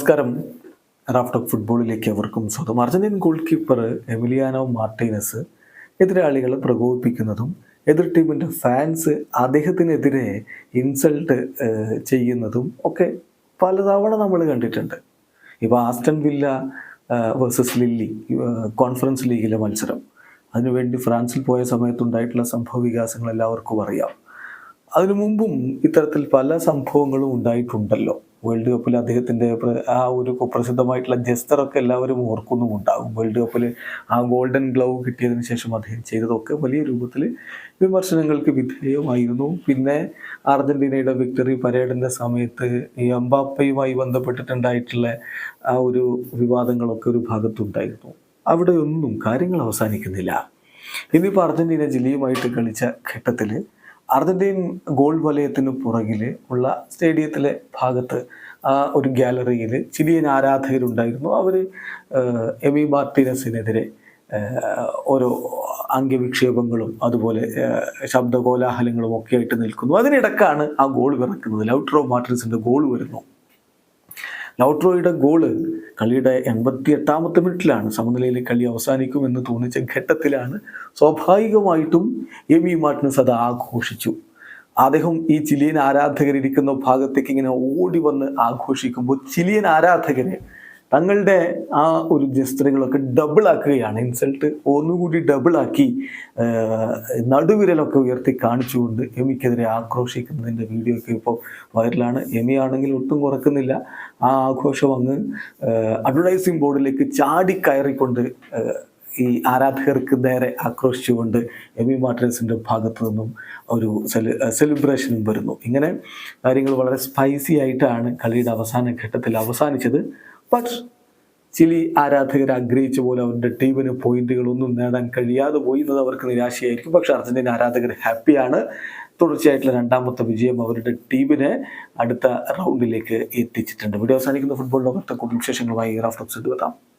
നമസ്കാരം. റാഫ്റ്റോക്ക് ഫുട്ബോളിലേക്ക് അവർക്കും സ്വന്തം. Argentine goal keeper Emiliano Martinez എതിരാളികളെ പ്രകോപിപ്പിക്കുന്നതും എതിർ ടീമിന്റെ ഫാൻസ് അദ്ദേഹത്തിനെതിരെ ഇൻസൾട്ട് ചെയ്യുന്നതും ഒക്കെ പലതവണ നമ്മൾ കണ്ടിട്ടുണ്ട്. ഇപ്പോൾ Aston Villa versus Lille conference ലീഗിലെ മത്സരം. അതിനുവേണ്ടി ഫ്രാൻസിൽ പോയ സമയത്തുണ്ടായിട്ടുള്ള സംഭവ വികാസങ്ങൾ എല്ലാവർക്കും അറിയാം. അതിനു മുമ്പും ഇത്തരത്തിൽ പല സംഭവങ്ങളും ഉണ്ടായിട്ടുണ്ടല്ലോ. വേൾഡ് കപ്പിൽ അദ്ദേഹത്തിന്റെ ആ ഒരു പ്രസിദ്ധമായിട്ടുള്ള ജസ്റ്ററൊക്കെ എല്ലാവരും ഓർക്കുന്നുമുണ്ടാകും വേൾഡ് കപ്പിൽ ആ ഗോൾഡൻ ഗ്ലൗ കിട്ടിയതിന് ശേഷം അദ്ദേഹം ചെയ്തതൊക്കെ വലിയ രൂപത്തിൽ വിമർശനങ്ങൾക്ക് വിധേയമായിരുന്നു. പിന്നെ അർജന്റീനയുടെ വിക്ടറി പരേഡിന്റെ സമയത്ത് ഈ എംബാപ്പയുമായി ബന്ധപ്പെട്ടിട്ടുണ്ടായിട്ടുള്ള ആ ഒരു വിവാദങ്ങളൊക്കെ ഒരു ഭാഗത്തുണ്ടായിരുന്നു. അവിടെയൊന്നും കാര്യങ്ങൾ അവസാനിക്കുന്നില്ല. ഇനിയിപ്പോൾ അർജന്റീന ജില്ലയുമായിട്ട് കളിച്ച ഘട്ടത്തിൽ അർജന്റീൻ ഗോൾ വലയത്തിന് പുറകിൽ ഉള്ള സ്റ്റേഡിയത്തിലെ ഭാഗത്ത് ആ ഒരു ഗാലറിയിൽ ചിലിയൻ ആരാധകരുണ്ടായിരുന്നു. അവർ എമി മാർട്ടിനസിനെതിരെ ഓരോ അംഗ്യവിക്ഷേപങ്ങളും അതുപോലെ ശബ്ദകോലാഹലങ്ങളും ഒക്കെ ആയിട്ട് നിൽക്കുന്നു. അതിനിടക്കാണ് ആ ഗോൾ പിറക്കുന്നത് ലൗട്രോ മാർട്ടിനസിന്റെ ഗോൾ വരുന്നു. ലൗട്രോയുടെ ഗോൾ കളിയുടെ എൺപത്തി എട്ടാമത്തെ മിനിറ്റിലാണ് സമനിലയിൽ കളി അവസാനിക്കുമെന്ന് തോന്നിച്ച ഘട്ടത്തിലാണ് സ്വാഭാവികമായിട്ടും എമി മാർട്ടിൻസ് അത് ആഘോഷിച്ചു. അദ്ദേഹം ഈ ചിലിയൻ ആരാധകരിരിക്കുന്ന ഭാഗത്തേക്ക് ഇങ്ങനെ ഓടി വന്ന് ആഘോഷിക്കുമ്പോൾ ചിലിയൻ ആരാധകര് തങ്ങളുടെ ആ ഒരു ജസ്റ്ററുകളൊക്കെ ഡബിൾ ആക്കുകയാണ്. ഇൻസൾട്ട് ഒന്നുകൂടി ആഹ്, നടുവിരലൊക്കെ ഉയർത്തി കാണിച്ചുകൊണ്ട് എമിക്കെതിരെ ആക്രോശിക്കുന്നതിന്റെ വീഡിയോ ഒക്കെ ഇപ്പോൾ വൈറലാണ് എമി ആണെങ്കിൽ ഒട്ടും കുറക്കുന്നില്ല. ആ ആഘോഷം അങ്ങ് അഡ്വർടൈസിംഗ് ബോർഡിലേക്ക് ചാടി കയറിക്കൊണ്ട് ആഹ്, ഈ ആരാധകർക്ക് നേരെ ആക്രോശിച്ചുകൊണ്ട് എമി മാർട്ടിനസിന്റെ ഭാഗത്തു നിന്നും ഒരു സെലി സെലിബ്രേഷനും വരുന്നു. ഇങ്ങനെ കാര്യങ്ങൾ വളരെ സ്പൈസി ആയിട്ടാണ് കളിയുടെ അവസാന ഘട്ടത്തിൽ അവസാനിച്ചത്. ബട്ട് ചിലി ആരാധകർ ആഗ്രഹിച്ച പോലെ അവരുടെ ടീമിന് പോയിന്റുകളൊന്നും നേടാൻ കഴിയാതെ പോയി എന്നത് അവർക്ക് നിരാശയായിരിക്കും. പക്ഷേ അർജന്റീന ആരാധകർ ഹാപ്പിയാണ്. തുടർച്ചയായിട്ടുള്ള രണ്ടാമത്തെ വിജയം അവരുടെ ടീമിനെ അടുത്ത റൗണ്ടിലേക്ക് എത്തിച്ചിട്ടുണ്ട്. വീഡിയോ അവസാനിക്കുന്ന ഫുട്ബോൾ ലോകത്തെ കൂടുതൽ വിശേഷങ്ങളുമായി റാഫ്റ്റോക്സ് എത്താം